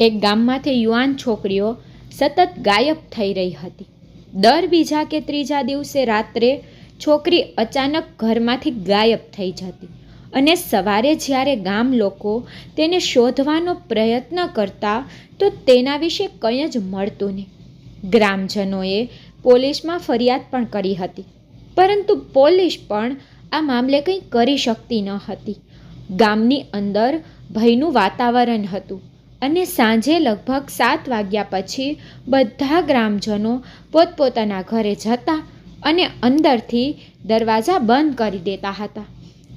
એક ગામમાંથી યુવાન છોકરીઓ સતત ગાયબ થઈ રહી હતી. દર બીજા કે ત્રીજા દિવસે રાત્રે છોકરી અચાનક ઘરમાંથી ગાયબ થઈ જતી અને સવારે જ્યારે ગામ લોકો તેને શોધવાનો પ્રયત્ન કરતા તો તેના વિશે કંઈ જ મળતું નહીં. ગ્રામજનોએ પોલીસમાં ફરિયાદ પણ કરી હતી. પરંતુ પોલીસ પણ આ મામલે કંઈ કરી શકતી ન હતી. ગામની અંદર ભયનું વાતાવરણ હતું. અને સાંજે લગભગ સાત વાગ્યા પછી બધા ગ્રામજનો પોતપોતાના ઘરે જતા અને અંદરથી દરવાજા બંધ કરી દેતા હતા.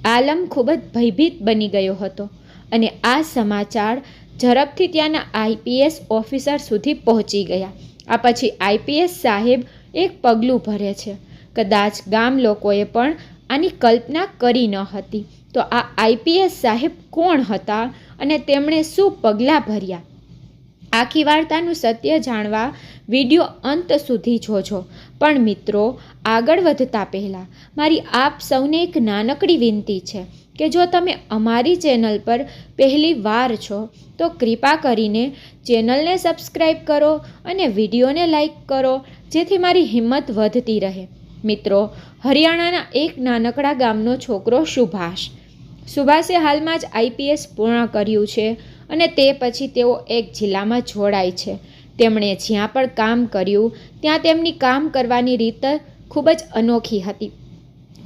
આલમ ખૂબ જ ભયભીત બની ગયો હતો અને આ સમાચાર ઝડપથી ત્યાંના આઈપીએસ ઓફિસર સુધી પહોંચી ગયા. આ પછી આઈપીએસ સાહેબ એક પગલું ભરે છે. કદાચ ગામ લોકોએ પણ આની કલ્પના કરી ન હતી. તો આ આઈપીએસ સાહેબ કોણ હતા? અને તેમણે શું પગલાં ભર્યા? આખી વાર્તાનું સત્ય જાણવા વીડિયો અંત સુધી જોજો. પણ મિત્રો, આગળ વધતા પહેલાં, મારી આપ સૌને એક નાનકડી વિનંતી છે કે જો તમે અમારી ચેનલ પર પહેલી વાર છો, તો કૃપા કરીને ચેનલને સબસ્ક્રાઈબ કરો અને વિડીયોને લાઈક કરો, જેથી મારી હિંમત વધતી રહે. મિત્રો, હરિયાણાના એક નાનકડા ગામનો છોકરો સુભાષ સુભાષે હાલમાં જ આઈપીએસ પૂર્ણ કર્યું છે અને તે પછી તેઓ એક જિલ્લામાં જોડાય છે. તેમણે જ્યાં પણ કામ કર્યું, ત્યાં તેમની કામ કરવાની રીત ખૂબ જ અનોખી હતી.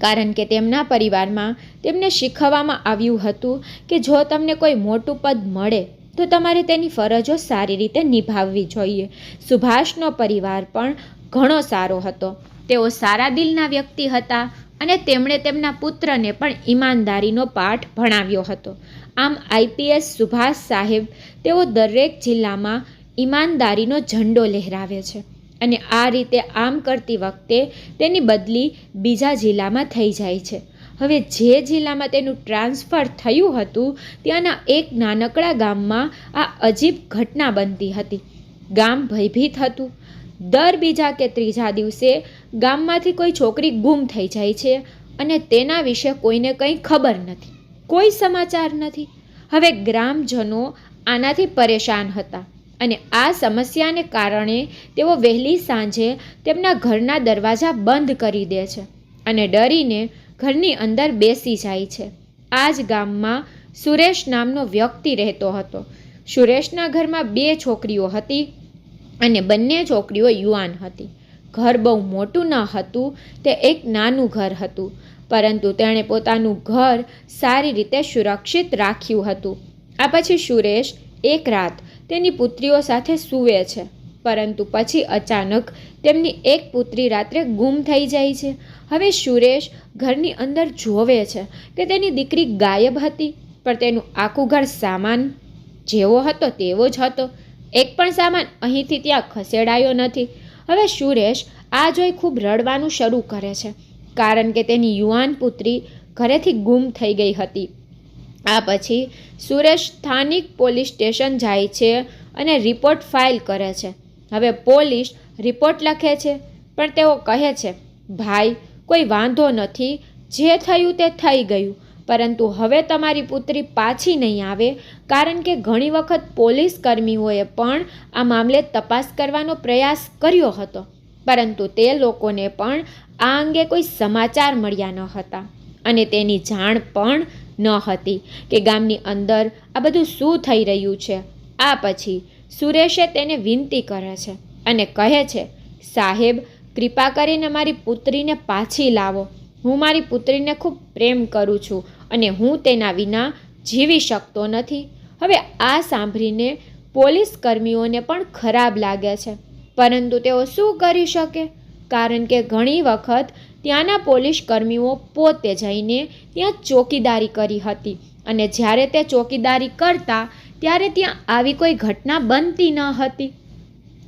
કારણ કે તેમના પરિવારમાં તેમને શીખવવામાં આવ્યું હતું કે જો તમને કોઈ મોટું પદ મળે, તો તમારે તેની ફરજો સારી રીતે નિભાવવી જોઈએ. સુભાષનો પરિવાર પણ ઘણો સારો હતો. તેઓ સારા દિલના વ્યક્તિ હતા અને તેમણે તેમના પુત્રને પણ ઈમાનદારીનો પાઠ ભણાવ્યો હતો. આમ આઈપીએસ સુભાષ સાહેબ તેઓ દરેક જિલ્લામાં ઈમાનદારીનો ઝંડો લહેરાવે છે અને આ રીતે આમ કરતી વખતે તેની બદલી બીજા જિલ્લામાં થઈ જાય છે. હવે જે જિલ્લામાં તેનું ટ્રાન્સફર થયું હતું, ત્યાંના એક નાનકડા ગામમાં આ અજીબ ઘટના બનતી હતી. ગામ ભયભીત હતું. દર બીજા કે ત્રીજા દિવસે ગામમાંથી કોઈ છોકરી ગુમ થઈ જાય છે અને તેના વિશે કોઈને કંઈ ખબર નથી, કોઈ સમાચાર નથી. હવે ગ્રામજનો આનાથી પરેશાન હતા અને આ સમસ્યાને કારણે તેઓ વહેલી સાંજે તેમના ઘરના દરવાજા બંધ કરી દે છે અને ડરીને ઘરની અંદર બેસી જાય છે. આ જ ગામમાં સુરેશ નામનો વ્યક્તિ રહેતો હતો. સુરેશના ઘરમાં બે છોકરીઓ હતી. અને બંને છોકરીઓ યુવાન હતી. ઘર બહુ મોટું ન હતું, તે એક નાનું ઘર હતું, પરંતુ તેણે પોતાનું ઘર સારી રીતે સુરક્ષિત રાખ્યું હતું. આ પછી સુરેશ એક રાત તેની પુત્રીઓ સાથે સૂવે છે, પરંતુ પછી અચાનક તેમની એક પુત્રી રાત્રે ગુમ થઈ જાય છે. હવે સુરેશ ઘરની અંદર જોવે છે કે તેની દીકરી ગાયબ હતી, પણ તેનું આખું ઘર સામાન જેવો હતો તેવો જ હતો. એક પણ સામાન અહીંથી ત્યાં ખસેડાયો નથી. હવે સુરેશ આ જોઈ ખૂબ રડવાનું શરૂ કરે છે, કારણ કે તેની યુવાન પુત્રી ઘરેથી ગુમ થઈ ગઈ હતી. આ પછી સુરેશ સ્થાનિક પોલીસ સ્ટેશન જાય છે અને રિપોર્ટ ફાઇલ કરે છે. હવે પોલીસ રિપોર્ટ લખે છે, પણ તેઓ કહે છે, ભાઈ, કોઈ વાંધો નથી, જે થયું તે થઈ ગયું. પરંતુ હવે તમારી પુત્રી પાછી નહીં આવે, કારણ કે ઘણી વખત પોલીસ કર્મીઓએ પણ આ મામલે તપાસ કરવાનો પ્રયાસ કર્યો હતો. પરંતુ તે લોકોને પણ આ અંગે કોઈ સમાચાર મળ્યા ન હતા. અને તેની જાણ પણ ન હતી કે ગામની અંદર આ બધું શું થઈ રહ્યું છે. આ પછી સુરેશે તેને વિનંતી કરે છે અને કહે છે, સાહેબ, કૃપા કરીને મારી પુત્રીને પાછી લાવો. હું મારી પુત્રીને ખૂબ પ્રેમ કરું છું અને હું તેના વિના જીવી શકતો નથી. હવે આ સાંભળીને પોલીસ કર્મીઓને પણ ખરાબ લાગે છે. પરંતુ તેઓ શું કરી શકે? કારણ કે ઘણી વખત ત્યાંના પોલીસ કર્મીઓ પોતે જઈને ત્યાં ચોકીદારી કરી હતી અને જ્યારે તે ચોકીદારી કરતા, ત્યારે ત્યાં આવી કોઈ ઘટના બનતી ન હતી.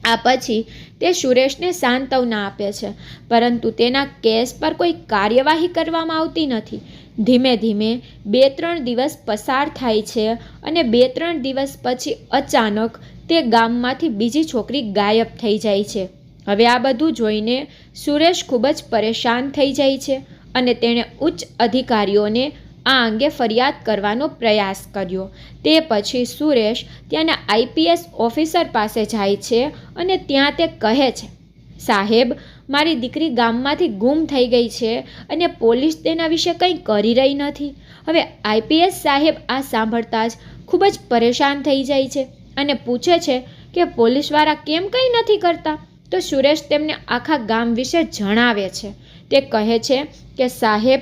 આ પછી તે સુરેશને સાંત્વના આપે છે. પરંતુ તેના કેસ પર કોઈ કાર્યવાહી કરવામાં આવતી નથી. ધીમે ધીમે બે ત્રણ દિવસ પસાર થાય છે અને બે ત્રણ દિવસ પછી અચાનક તે ગામમાંથી બીજી છોકરી ગાયબ થઈ જાય છે. હવે આ બધું જોઈને સુરેશ ખૂબ જ પરેશાન થઈ જાય છે અને તેણે ઉચ્ચ અધિકારીઓને આ અંગે ફરિયાદ કરવાનો પ્રયાસ કર્યો. તે પછી સુરેશ ત્યાંના આઈપીએસ ઓફિસર પાસે જાય છે અને ત્યાં તે કહે છે, સાહેબ, મારી દીકરી ગામમાંથી ગુમ થઈ ગઈ છે અને પોલીસ તેના વિશે કંઈ કરી રહી નથી. હવે આઈપીએસ સાહેબ આ સાંભળતા જ ખૂબ જ પરેશાન થઈ જાય છે અને પૂછે છે કે પોલીસવાળા કેમ કંઈ નથી કરતા? તો સુરેશ તેમને આખા ગામ વિશે જણાવે છે. તે કહે છે કે, સાહેબ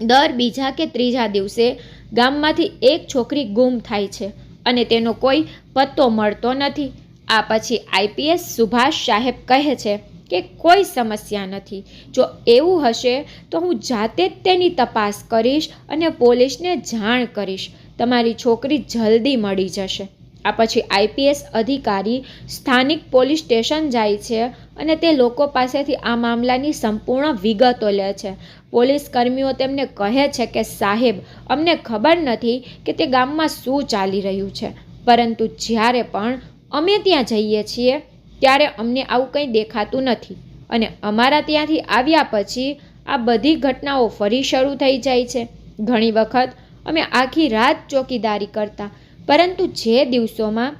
દર બીજા કે ત્રીજા દિવસે ગામમાંથી એક છોકરી ગુમ થાય છે અને તેનો કોઈ પત્તો મળતો નથી. આ પછી આઈપીએસ સુભાષ સાહેબ કહે છે કે કોઈ સમસ્યા નથી. જો એવું હશે તો હું જાતે જ તેની તપાસ કરીશ અને પોલીસને જાણ કરીશ. તમારી છોકરી જલ્દી મળી જશે. આ પછી આઈપીએસ અધિકારી સ્થાનિક પોલીસ સ્ટેશન જાય છે અને તે લોકો પાસેથી આ મામલાની સંપૂર્ણ વિગતો લે છે. પોલીસ કર્મીઓ તેમને કહે છે કે, સાહેબ, અમને ખબર નથી કે તે ગામમાં શું ચાલી રહ્યું છે. પરંતુ જ્યારે પણ અમે ત્યાં જઈએ છીએ, ત્યારે અમને આવું કંઈ દેખાતું નથી. અને અમારા ત્યાંથી આવ્યા પછી આ બધી ઘટનાઓ ફરી શરૂ થઈ જાય છે. ઘણી વખત અમે આખી રાત ચોકીદારી કરતા. પરંતુ જે દિવસોમાં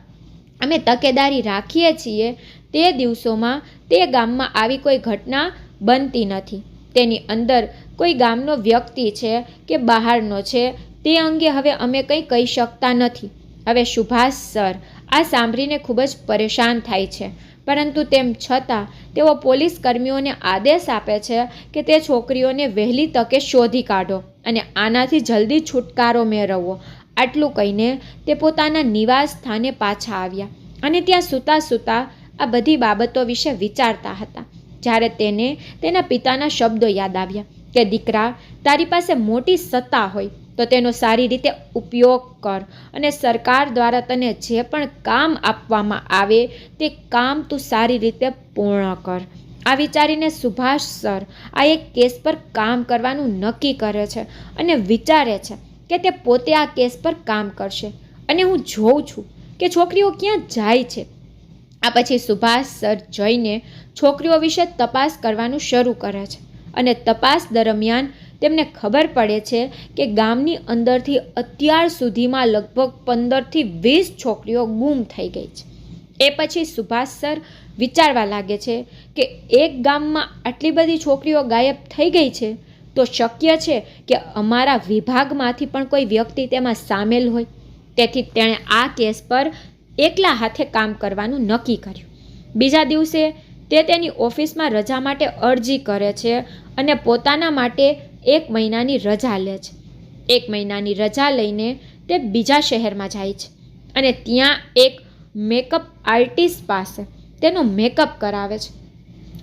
અમે તકેદારી રાખીએ છીએ, તે દિવસોમાં તે ગામમાં આવી કોઈ ઘટના બનતી નથી. તેની અંદર કોઈ ગામનો વ્યક્તિ છે કે બહારનો છે તે અંગે હવે અમે કંઈ કહી શકતા નથી. હવે સુભાષ સર, આ સાંભળીને ખૂબ જ પરેશાન થાય છે. પરંતુ તેમ છતાં તેઓ પોલીસ કર્મીઓને આદેશ આપે છે કે તે છોકરીઓને વહેલી તકે શોધી કાઢો અને આનાથી જલ્દી છુટકારો મેળવવો. આટલું કહીને તે પોતાના નિવાસ સ્થાને પાછા આવ્યા અને ત્યાં સૂતા સૂતા આ બધી બાબતો વિશે વિચારતા હતા. જ્યારે તેને તેના પિતાના શબ્દો યાદ આવ્યા કે, દીકરા, તારી પાસે મોટી સત્તા હોય, તો તેનો સારી રીતે ઉપયોગ કર અને સરકાર દ્વારા તને જે પણ કામ આપવામાં આવે, તે કામ તું સારી રીતે પૂર્ણ કર. આ વિચારીને સુભાષ સર આ એક કેસ પર કામ કરવાનું નક્કી કરે છે અને વિચારે છે કે તે પોતે આ કેસ પર કામ કરશે. અને હું જોઉં છું કે છોકરીઓ ક્યાં જાય છે. આ પછી સુભાષ સર જઈને છોકરીઓ વિશે તપાસ કરવાનું શરૂ કરે છે અને તપાસ દરમિયાન તેમને ખબર પડે છે કે ગામની અંદરથી અત્યાર સુધીમાં લગભગ પંદરથી વીસ છોકરીઓ ગુમ થઈ ગઈ છે. એ પછી સુભાષ સર વિચારવા લાગે છે કે એક ગામમાં આટલી બધી છોકરીઓ ગાયબ થઈ ગઈ છે તો શક્ય છે કે અમારા વિભાગમાંથી પણ કોઈ વ્યક્તિ તેમાં સામેલ હોય. તેથી તેણે આ કેસ પર એકલા હાથે કામ કરવાનું નક્કી કર્યું. બીજા દિવસે તે તેની ઓફિસમાં રજા માટે અરજી કરે છે અને પોતાના માટે એક મહિનાની રજા લે છે. એક મહિનાની રજા લઈને તે બીજા શહેરમાં જાય છે અને ત્યાં એક મેકઅપ આર્ટિસ્ટ પાસે તેનો મેકઅપ કરાવે છે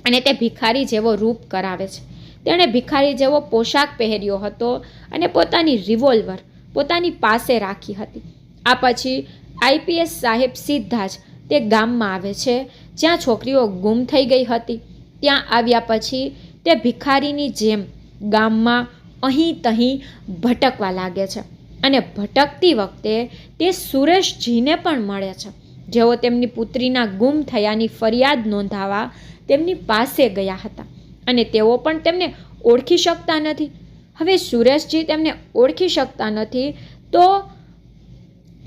અને તે ભિખારી જેવો રૂપ કરાવે છે. તેણે ભિખારી જેવો પોશાક પહેર્યો હતો અને પોતાની રિવોલ્વર પોતાની પાસે રાખી હતી. આ પછી આઈપીએસ સાહેબ સીધા જ તે ગામમાં આવે છે. જ્યાં છોકરીઓ ગુમ થઈ ગઈ હતી. ત્યાં આવ્યા પછી તે ભિખારીની જેમ ગામમાં અહીં તહીં ભટકવા લાગે છે. અને ભટકતી વખતે તે સુરેશજીને પણ મળે છે. જેઓ તેમની પુત્રીના ગુમ થયાની ફરિયાદ નોંધાવા તેમની પાસે ગયા હતા. અને તેઓ પણ તેમને ઓળખી શકતા નથી. હવે સુરેશજી તેમને ઓળખી શકતા નથી તો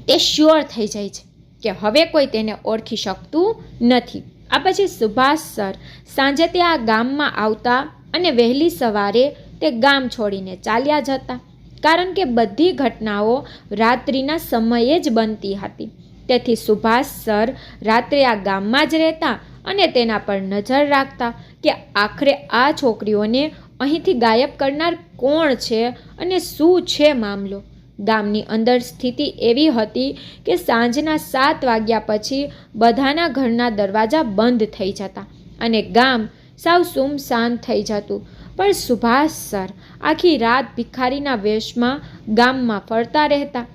તે શ્યોર થઈ જાય છે કે હવે કોઈ તેને ઓળખી શકતું નથી. આ પછી સુભાષ સર સાંજે તે આ ગામમાં આવતા અને વહેલી સવારે તે ગામ છોડીને ચાલ્યા જતા. કારણ કે બધી ઘટનાઓ રાત્રિના સમયે જ બનતી હતી. તેથી સુભાષ સર રાત્રે આ ગામમાં જ રહેતા અને તેના પર નજર રાખતા કે આખરે આ છોકરીઓને અહીંથી ગાયબ કરનાર કોણ છે અને શું છે મામલો. ગામની અંદર સ્થિતિ એવી હતી કે સાંજના સાત વાગ્યા પછી બધાના ઘરના દરવાજા બંધ થઈ જતા અને ગામ સાવ સુમસાન થઈ જતું. પણ સુભાષ સર આખી રાત ભિખારીના વેશમાં ગામમાં ફરતા રહેતા.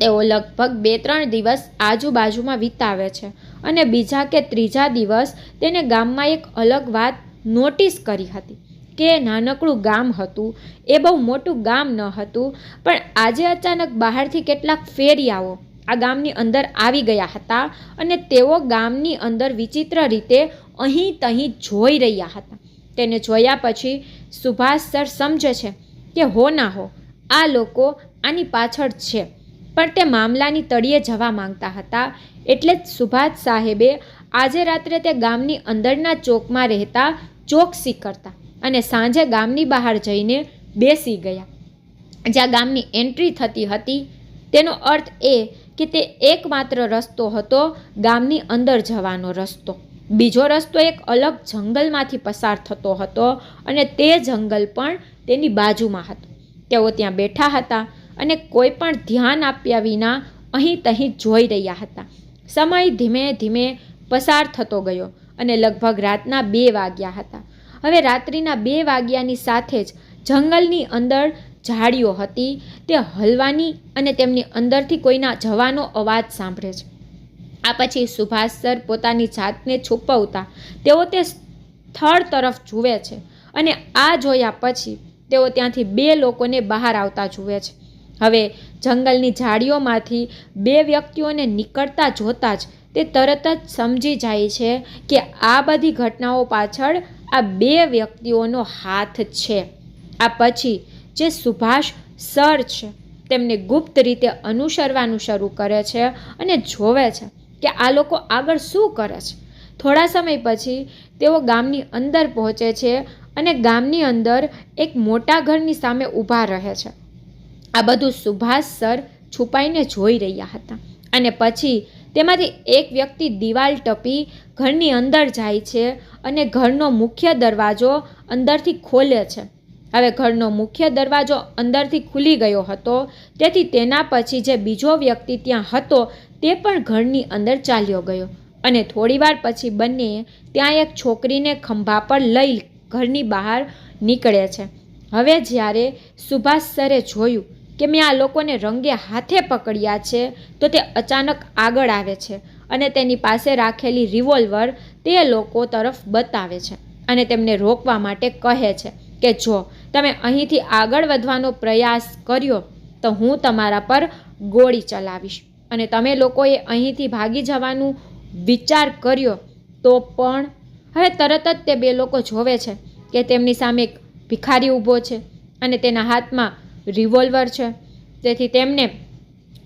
તેઓ લગભગ બે ત્રણ દિવસ આજુબાજુમાં વિતાવે છે અને બીજા કે ત્રીજા દિવસ તેને ગામમાં એક અલગ વાત નોટિસ કરી હતી. કે નાનકડું ગામ હતું. એ બહુ મોટું ગામ ન હતું, પણ આજે અચાનક બહારથી કેટલાક ફેરિયાઓ આ ગામની અંદર આવી ગયા હતા અને તેઓ ગામની અંદર વિચિત્ર રીતે અહીં તહીં જોઈ રહ્યા હતા. તેને જોયા પછી સુભાષ સર સમજે છે કે હો ના હો, આ લોકો આની પાછળ છે. પણ તે મામલાની તળિયે જવા માંગતા હતા. એટલે જ સુભાષ સાહેબે આજે રાત્રે તે ગામની અંદરના ચોકમાં રહેતા ચોકસી કરતા અને સાંજે ગામની બહાર જઈને બેસી ગયા. જ્યાં ગામની એન્ટ્રી થતી હતી, તેનો અર્થ એ કે તે એકમાત્ર રસ્તો હતો ગામની અંદર જવાનો રસ્તો. બીજો રસ્તો એક અલગ જંગલમાંથી પસાર થતો હતો અને તે જંગલ પણ તેની બાજુમાં હતું. તેઓ ત્યાં બેઠા હતા અને કોઈ પણ ધ્યાન આપ્યા વિના અહીં તહીં જોઈ રહ્યા હતા. સમય ધીમે ધીમે પસાર થતો ગયો અને લગભગ રાતના બે વાગ્યા હતા. હવે રાત્રિના બે વાગ્યાની સાથે જ જંગલની અંદર ઝાડીઓ હતી. તે હલવાની અને તેમની અંદરથી કોઈના જવાનો અવાજ સાંભળે છે. આ પછી સુભાષ સર પોતાની જાતને છુપવતા તેઓ તે સ્થળ તરફ જુએ છે અને આ જોયા પછી તેઓ ત્યાંથી બે લોકોને બહાર આવતા જુએ છે. હવે જંગલની ઝાડીઓમાંથી બે વ્યક્તિઓને નીકળતા જોતાં જ તે તરત જ સમજી જાય છે કે આ બધી ઘટનાઓ પાછળ આ બે વ્યક્તિઓનો હાથ છે. આ પછી જે સુભાષ સર છે, તેમને ગુપ્ત રીતે અનુસરવાનું શરૂ કરે છે અને જોવે છે કે આ લોકો આગળ શું કરે છે. થોડા સમય પછી તેઓ ગામની અંદર પહોંચે છે અને ગામની અંદર એક મોટા ઘરની સામે ઊભા રહે છે. આ બધું સુભાષ સર છુપાઈને જોઈ રહ્યા હતા અને પછી તેમાંથી એક વ્યક્તિ દિવાલ ટપી, ઘરની અંદર જાય છે અને ઘરનો મુખ્ય દરવાજો અંદરથી ખોલે છે. હવે ઘરનો મુખ્ય દરવાજો અંદરથી ખુલી ગયો હતો, તેથી તેના પછી જે બીજો વ્યક્તિ ત્યાં હતો, તે પણ ઘરની અંદર ચાલ્યો ગયો અને થોડીવાર પછી બંને ત્યાં એક છોકરીને ખંભા પર લઈ ઘરની બહાર નીકળે છે. હવે જ્યારે સુભાષ સરે જોયું કે મેં આ લોકોને રંગે હાથે પકડ્યા છે, તો તે અચાનક આગળ આવે છે અને તેની પાસે રાખેલી રિવોલ્વર તે લોકો તરફ બતાવે છે અને તેમને રોકવા માટે કહે છે કે જો તમે અહીંથી આગળ વધવાનો પ્રયાસ કર્યો, તો હું તમારા પર ગોળી ચલાવીશ. અને તમે લોકોએ અહીંથી ભાગી જવાનું વિચાર કર્યો, તો પણ હવે તરત જ તે બે લોકો જોવે છે કે તેમની સામે એક ભિખારી ઊભો છે અને તેના હાથમાં રિવોલ્વર છે. તેથી તેમને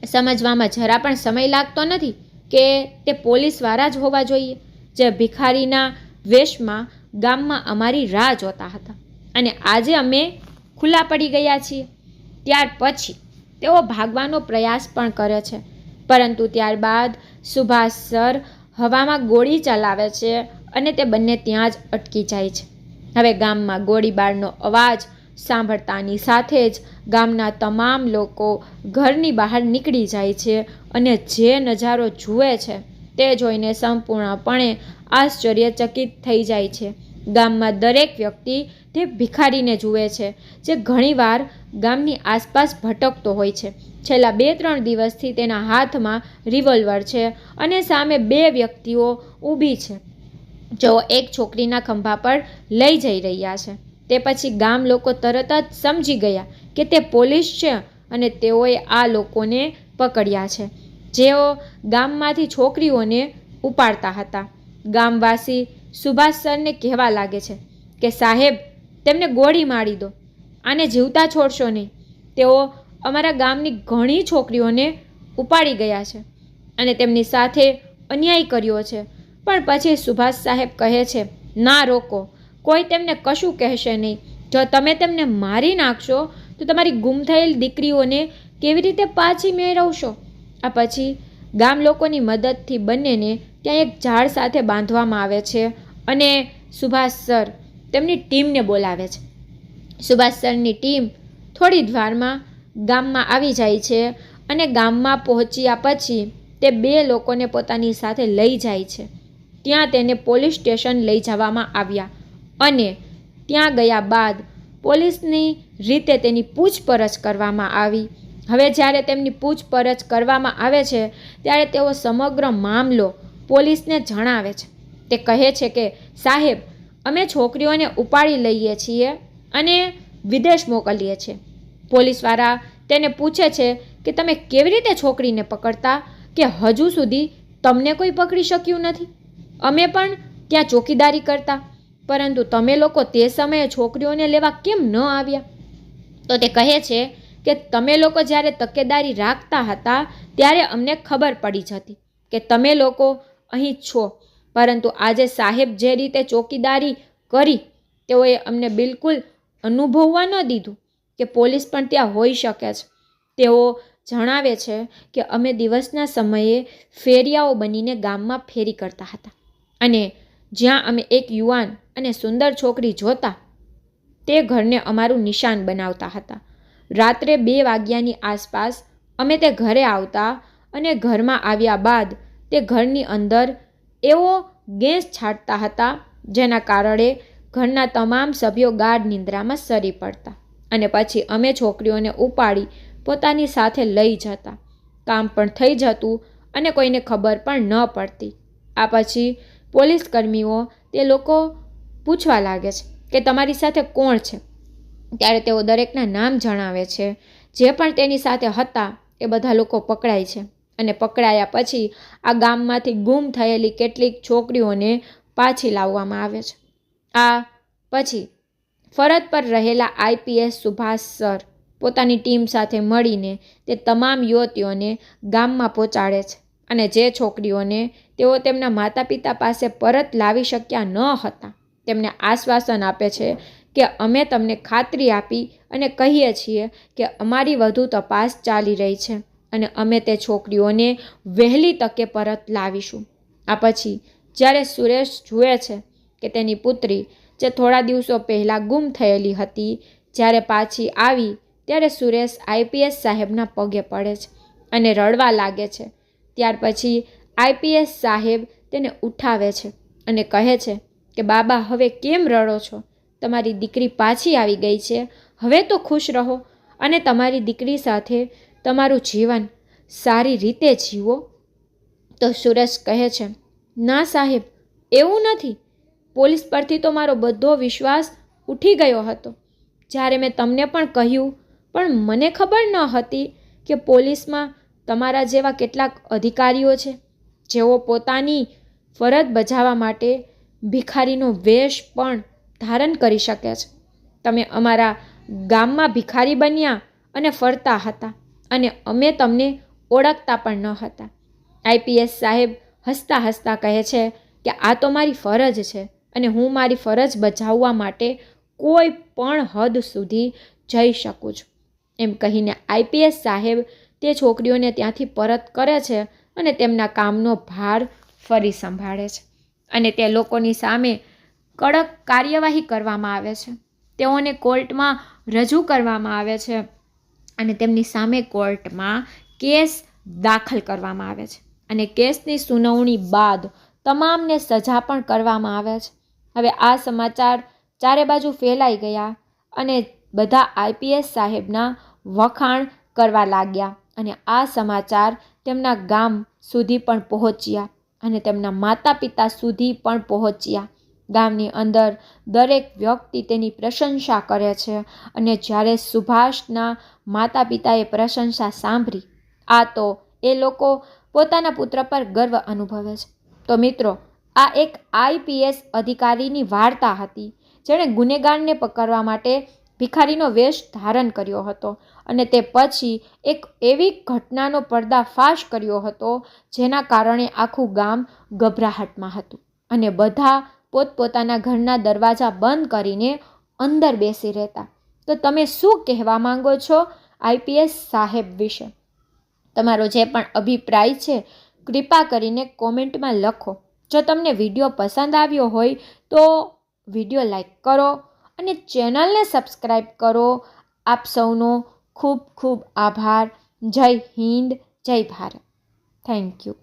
સમજવામાં જરા પણ સમય લાગતો નથી કે તે પોલીસવાળા જ હોવા જોઈએ. જે ભિખારીના વેશમાં ગામમાં અમારી રાહ જોતા હતા. અને આજે અમે ખુલ્લા પડી ગયા છીએ. ત્યાર પછી તેઓ ભાગવાનો પ્રયાસ પણ કરે છે. પરંતુ ત્યારબાદ સુભાષ સર હવામાં ગોળી ચલાવે છે અને તે બંને ત્યાં જ અટકી જાય છે. હવે ગામમાં ગોળીબારનો અવાજ સાંભળતાની સાથે જ ગામના તમામ લોકો ઘરની બહાર નીકળી જાય છે અને જે નજારો જુએ છે તે જોઈને સંપૂર્ણપણે આશ્ચર્યચકિત થઈ જાય છે. ગામમાં દરેક વ્યક્તિ તે ભિખારીને જુએ છે, જે ઘણીવાર ગામની આસપાસ ભટકતો હોય છે. છેલ્લા બે ત્રણ દિવસથી તેના હાથમાં રિવોલ્વર છે અને સામે બે વ્યક્તિઓ ઊભી છે. જેઓ એક છોકરીના ખંભા પર લઈ જઈ રહ્યા છે તે પછી ગામ લોકો તરત જ સમજી ગયા કે તે પોલીસ છે અને તેઓએ આ લોકોને પકડ્યા છે. જેઓ ગામમાંથી છોકરીઓને ઉપાડતા હતા. ગામવાસી સુભાષ સરને કહેવા લાગે છે કે, સાહેબ, તેમને ગોળી મારી દો. આને જીવતા છોડશો નહીં. તેઓ અમારા ગામની ઘણી છોકરીઓને ઉપાડી ગયા છે અને તેમની સાથે અન્યાય કર્યો છે. પણ પછી સુભાષ સાહેબ કહે છે, ના રોકો. કોઈ તેમને કશું કહેશે નહીં. જો તમે તેમને મારી નાખશો, તો તમારી ગુમ થયેલ દીકરીઓને કેવી રીતે પાછી મેળવશો? આ પછી ગામ લોકોની મદદથી બંનેને ત્યાં એક ઝાડ સાથે બાંધવામાં આવે છે અને સુભાષ સર તેમની ટીમને બોલાવે છે. સુભાષ સરની ટીમ થોડી જ વારમાં ગામમાં આવી જાય છે અને ગામમાં પહોંચ્યા પછી તે બે લોકોને પોતાની સાથે લઈ જાય છે. ત્યાં તેને પોલીસ સ્ટેશન લઈ જવામાં આવ્યા. અને ત્યાં ગયા બાદ પોલીસની રીતે તેની પૂછપરછ કરવામાં આવી. હવે જ્યારે તેમની પૂછપરછ કરવામાં આવે છે, ત્યારે તેઓ સમગ્ર મામલો પોલીસને જણાવે છે. તે કહે છે કે, સાહેબ, અમે છોકરીઓને ઉપાડી લઈએ છીએ અને વિદેશ મોકલીએ છીએ. પોલીસવાળા તેને પૂછે છે કે, તમે કેવી રીતે છોકરીને પકડતા કે હજુ સુધી તમને કોઈ પકડી શક્યું નથી? અમે પણ ત્યાં ચોકીદારી કરતા. પરંતુ તમે લોકો તે સમયે છોકરીઓને લેવા કેમ ન આવ્યા? તો તે કહે છે કે તમે લોકો જ્યારે તકેદારી રાખતા હતા, ત્યારે અમને ખબર પડી જતી કે તમે લોકો અહીં છો. પરંતુ આજે સાહેબ જે રીતે ચોકીદારી કરી, તેઓએ અમને બિલકુલ અનુભવવા ન દીધું કે પોલીસ પણ ત્યાં હોઈ શકે છે. તેઓ જણાવે છે કે અમે દિવસના સમયે ફેરિયાઓ બનીને ગામમાં ફેરી કરતા હતા અને જ્યાં અમે એક યુવાન અને સુંદર છોકરી જોતા, તે ઘરને અમારું નિશાન બનાવતા હતા. રાત્રે બે વાગ્યાની આસપાસ અમે તે ઘરે આવતા અને ઘરમાં આવ્યા બાદ તે ઘરની અંદર એવો ગેસ છાંટતા હતા, જેના કારણે ઘરના તમામ સભ્યો ગાઢ નિંદ્રામાં સરી પડતા અને પછી અમે છોકરીઓને ઉપાડી પોતાની સાથે લઈ જતા. કામ પણ થઈ જતું અને કોઈને ખબર પણ ન પડતી. આ પછી પોલીસ કર્મીઓ તે લોકો પૂછવા લાગે છે કે તમારી સાથે કોણ છે? ત્યારે તેઓ દરેકના નામ જણાવે છે. જે પણ તેની સાથે હતા એ બધા લોકો પકડાય છે અને પકડાયા પછી આ ગામમાંથી ગુમ થયેલી કેટલીક છોકરીઓને પાછી લાવવામાં આવે છે. આ પછી ફરજ પર રહેલા આઈપીએસ સુભાષ સર પોતાની ટીમ સાથે મળીને તે તમામ યુવતીઓને ગામમાં પહોંચાડે છે. અને જે છોકરીઓને તેઓ તેમના માતા પિતા પાસે પરત લાવી શક્યા ન હતા, તેમને આશ્વાસન આપે છે કે અમે તમને ખાતરી આપી અને કહીએ છીએ કે અમારી વધુ તપાસ ચાલી રહી છે અને અમે તે છોકરીઓને વહેલી તકે પરત લાવીશું. આ પછી, જ્યારે સુરેશ જુએ છે કે તેની પુત્રી જે થોડા દિવસો પહેલાં ગુમ થયેલી હતી, જ્યારે પાછી આવી, ત્યારે સુરેશ આઈપીએસ સાહેબના પગે પડે છે અને રડવા લાગે છે ત્યાર પછી આઈપીએસ સાહેબ તેને ઉઠાવે છે અને કહે છે કે, બાબા, હવે કેમ રડો છો? તમારી દીકરી પાછી આવી ગઈ છે. હવે તો ખુશ રહો અને તમારી દીકરી સાથે તમારું જીવન સારી રીતે જીવો. તો સુરેશ કહે છે, ના સાહેબ, એવું નથી. પોલીસ પરથી તો મારો બધો વિશ્વાસ ઉઠી ગયો હતો. જ્યારે મેં તમને પણ કહ્યું, પણ મને ખબર ન હતી કે પોલીસમાં તમારા જેવા કેટલાક અધિકારીઓ છે, જેઓ પોતાની ફરજ બજાવવા માટે ભિખારીનો વેશ પણ ધારણ કરી શકે છે. તમે અમારા ગામમાં ભિખારી બન્યા અને ફરતા હતા અને અમે તમને ઓળખતા પણ ન હતા. આઈપીએસ સાહેબ હસતા હસતા કહે છે કે, આ તો મારી ફરજ છે અને હું મારી ફરજ બજાવવા માટે કોઈ પણ હદ સુધી જઈ શકું છું. એમ કહીને આઈપીએસ સાહેબ તે છોકરીઓને ત્યાંથી પરત કરે છે અને તેમના કામનો ભાર ફરી સંભાળે છે. અને તે લોકોની સામે કડક કાર્યવાહી કરવામાં આવે છે. તેઓને કોર્ટમાં રજૂ કરવામાં આવે છે અને તેમની સામે કોર્ટમાં કેસ દાખલ કરવામાં આવે છે. અને કેસની સુનાવણી બાદ તમામને સજા પણ કરવામાં આવે છે. હવે આ સમાચાર ચારે બાજુ ફેલાઈ ગયા અને બધા આઈપીએસ સાહેબના વખાણ કરવા લાગ્યા. અને આ સમાચાર તેમના ગામ સુધી પણ પહોંચ્યા અને તેમના માતા પિતા સુધી પણ પહોંચ્યા. ગામની અંદર દરેક વ્યક્તિ તેની પ્રશંસા કરે છે અને જ્યારે સુભાષના માતા પિતાએ પ્રશંસા સાંભળી, આ તો એ લોકો પોતાના પુત્ર પર ગર્વ અનુભવે છે. તો મિત્રો, આ એક આઈપીએસ અધિકારીની વાર્તા હતી, જેણે ગુનેગારને પકડવા માટે ભિખારીનો વેશ ધારણ કર્યો હતો અને તે પછી એક એવી ઘટનાનો પર્દાફાશ કર્યો હતો જેના કારણે આખું ગામ ગભરાહટમાં હતું અને બધા પોતપોતાના ઘરના દરવાજા બંધ કરીને અંદર બેસી રહેતા. તો તમે શું કહેવા માંગો છો આઈપીએસ સાહેબ વિશે? તમારો જે પણ અભિપ્રાય છે, કૃપા કરીને કોમેન્ટમાં લખો. જો તમને વીડિયો પસંદ આવ્યો હોય તો વીડિયો લાઈક કરો અને ચેનલને સબસ્ક્રાઈબ કરો. આપ સૌનો ખૂબ ખૂબ આભાર. જય હિન્દ, જય ભારત. Thank you.